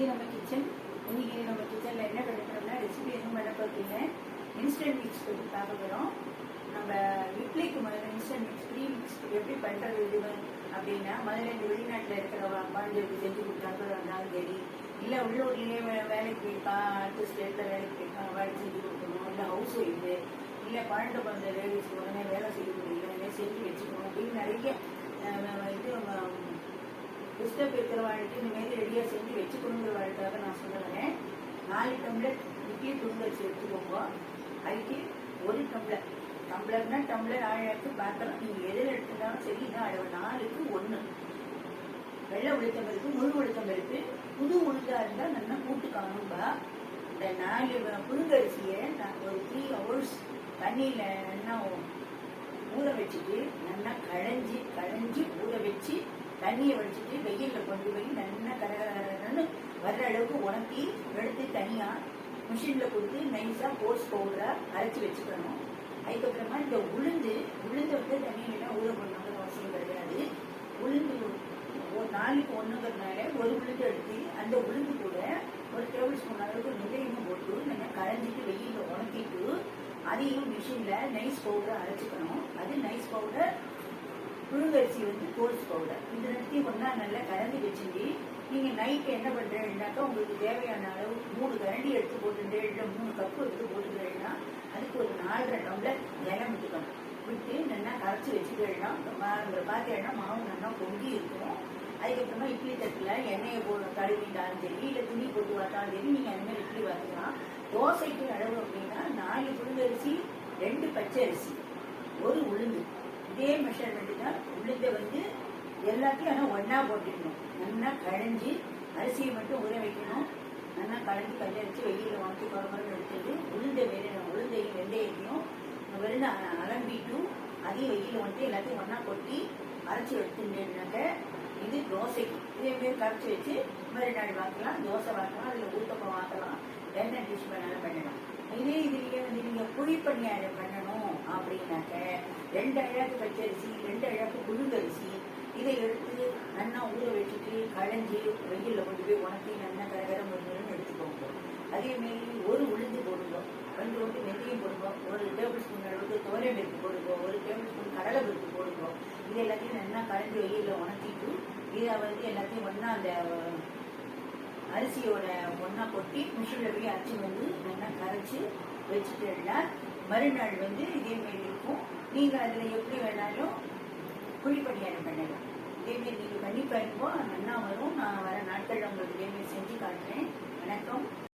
இது நம்ம கிச்சன் இன்னைக்கு நம்ம கிச்சனில் என்ன பண்ண ரெசிபி எதுவும் பண்ண போகிறீங்க இன்ஸ்டன்ட் மிக்ஸ் பற்றி பார்க்க போகிறோம் நம்ம இட்லிக்கு முதல்ல இன்ஸ்டன்ட் மிக்ஸ் ப்ரீ மிக்ஸ் எப்படி பண்ணுறது இது அப்படின்னா முதல்ல இந்த வெளிநாட்டில் இருக்கிற குழந்தைகளுக்கு செஞ்சு கொடுத்தாங்க இருந்தாலும் சரி இல்லை உள்ளூர்லேயே வேலைக்கு போயிருக்கா அடுத்த ஸ்டேட்டில் வேலைக்கு போயிருக்கா வேலை செஞ்சு கொடுக்கணும் இல்லை ஹவுஸ் ஒய்ஃபு இல்லை குழந்தை பிறந்த லேடிஸ் உடனே வேலை செய்ய முடியல இல்லை செஞ்சு வச்சுக்கணும் அப்படின்னு நிறைய இது டிஸ்டர்ப் இருக்கிற வாழ்க்கை இந்த மாதிரி ரெடியாக செஞ்சு வச்சுக்கணுங்கிற வாழ்க்காக நான் சொல்லுவேன் நாலு டம்ளர் இட்லி புழுங்கரிசி எடுத்துக்கோங்க அதுக்கு ஒரு டம்ளர். டம்ளர்னா டம்ளர் ஆழத்து பாத்திரம். நீங்கள் எதில் எடுத்துட்டாலும் சரி இதான் அளவு நாலுக்கு ஒன்று வெள்ளை ஒழுக்கம் பருப்பு முழு ஒழுக்கம் பருப்பு. புது உளுத்தா இருந்தால் நல்லா கூட்டு காணும்பா. இந்த நாலு வ- புழுங்கரிசியை நான் ஒரு த்ரீ ஹவர்ஸ் தண்ணியில் நல்லா ஊற வச்சுட்டு நல்லா களைஞ்சி களைஞ்சி ஊற வச்சு தண்ணியை வடிச்சிட்டு வெயிலில் கொண்டு போய் நல்லா கரகரன்னு வர்ற அளவுக்கு உணர்த்தி எடுத்து தனியாக மிஷினில் கொடுத்து நைஸாக போர்ஸ் பவுடராக அரைச்சி வச்சுக்கணும். அதுக்கப்புறமா இந்த உளுந்து உளுந்து வந்து தண்ணியெல்லாம் ஊற பண்ணணும்னு அவசியம் கிடையாது. உளுந்து ஒரு நாளைக்கு ஒன்றுங்கிறதுனால ஒரு உளுந்து எடுத்து அந்த உளுந்து கூட ஒரு டேபிள் ஸ்பூன் அளவுக்கு நுழையும் போட்டு நல்லா கரைஞ்சிட்டு வெயிலில் உணர்த்திட்டு அதையும் மிஷினில் நைஸ் பவுடர் அரைச்சிக்கணும். அது நைஸ் பவுடர் அரிசி வந்து கோல்ஸ் பவுடர் இது ரெண்டுத்தையும் ஒன்றா நல்லா கலந்து வச்சுட்டு நீங்கள் நைட்டு என்ன பண்ணுறீங்கன்னாக்கா உங்களுக்கு தேவையான அளவு மூணு கரண்டி எடுத்து போட்டுட்டு இல்லை மூணு கப்பு எடுத்து போட்டுக்கிறேன்னா அதுக்கு ஒரு நாலரை டம்ளர் ஜலம் விட்டுக்கணும் விட்டு நல்லா கரைச்சி வச்சுக்கிறீங்கன்னா பார்த்தீங்கன்னா மாவு நல்லா பொங்கி இருக்கும். அதுக்கப்புறமா இட்லி தட்டில் எண்ணெயை போடணும் கழுவிட்டாலும் சரி இல்லை துணி போட்டு வாட்டாலும் சரி நீங்கள் அந்த மாதிரி இட்லி வாங்கிக்கலாம் தோசைக்கு அளவு அப்படின்னா நாலு புழுங்கரிசி ரெண்டு பச்சை அரிசி ஒரு உளுந்து. இதே மெஷர்மெண்ட் தான் உளுந்தை வந்து எல்லாத்தையும் ஆனால் ஒன்றா போட்டுக்கணும். நல்லா களைஞ்சி அரிசியை மட்டும் ஊற வைக்கணும். நல்லா களைஞ்சி கல்லை வச்சு வெயிலில் வாங்கி குழம்பு எடுத்துட்டு உளுந்தை வேறு உளுந்தையும் வெந்தயத்தையும் வெறும் அலம்பிட்டு அதையும் வெயில் வந்துட்டு எல்லாத்தையும் ஒன்றா கொட்டி அரைச்சி எடுத்துட்டேன்னாக்க இது தோசைக்கு இதே மாதிரி கரைச்சி வச்சு மறுநாள் வாக்கலாம் தோசை வாக்கலாம் அதில் ஊத்தப்பம் வாக்கலாம் என்ன டிஷ் பண்ணாலும் பண்ணலாம். இதே இதுலேயே வந்து நீங்கள் குழி பண்ணி அப்படின்னாக்க ரெண்டு அழகு பச்சரிசி ரெண்டு அழகு புழுங்கரிசி இதை எடுத்து நல்லா ஊற வச்சுட்டு களைஞ்சி வெயிலில் கொண்டு போய் உணர்த்தி நல்லா கரகரம் முருங்கன்னு எடுத்துக்கோங்க. அதே மாதிரி ஒரு உளுந்து போடுங்க. ரெண்டு ஒன்று மெத்தையும் போடுங்க. ஒரு டேபிள் ஸ்பூன் அளவுக்கு தோரை பருப்பு போடுங்க. ஒரு டேபிள் ஸ்பூன் கடலை பருப்பு போடுங்க. இது எல்லாத்தையும் நல்லா களைஞ்சி வெயிலில் உணர்த்திட்டு இதை வந்து எல்லாத்தையும் ஒன்றா அந்த அரிசியோட ஒன்றா கொட்டி மிஷினில் போய் அரிசி வந்து நல்லா கரைச்சி வச்சுட்டேன்னா மறுநாள் வந்து இதே மாதிரி இருக்கும். நீங்கள் அதில் எப்படி வேணாலும் குழிப்பணியாரம் பண்ணலாம் இதே மாதிரி நீங்கள் பண்ணி பாருங்க. நல்லா வரும். நான் வர நாட்களில் உங்களுக்கு இதே மாதிரி செஞ்சு காட்டுறேன். வணக்கம்.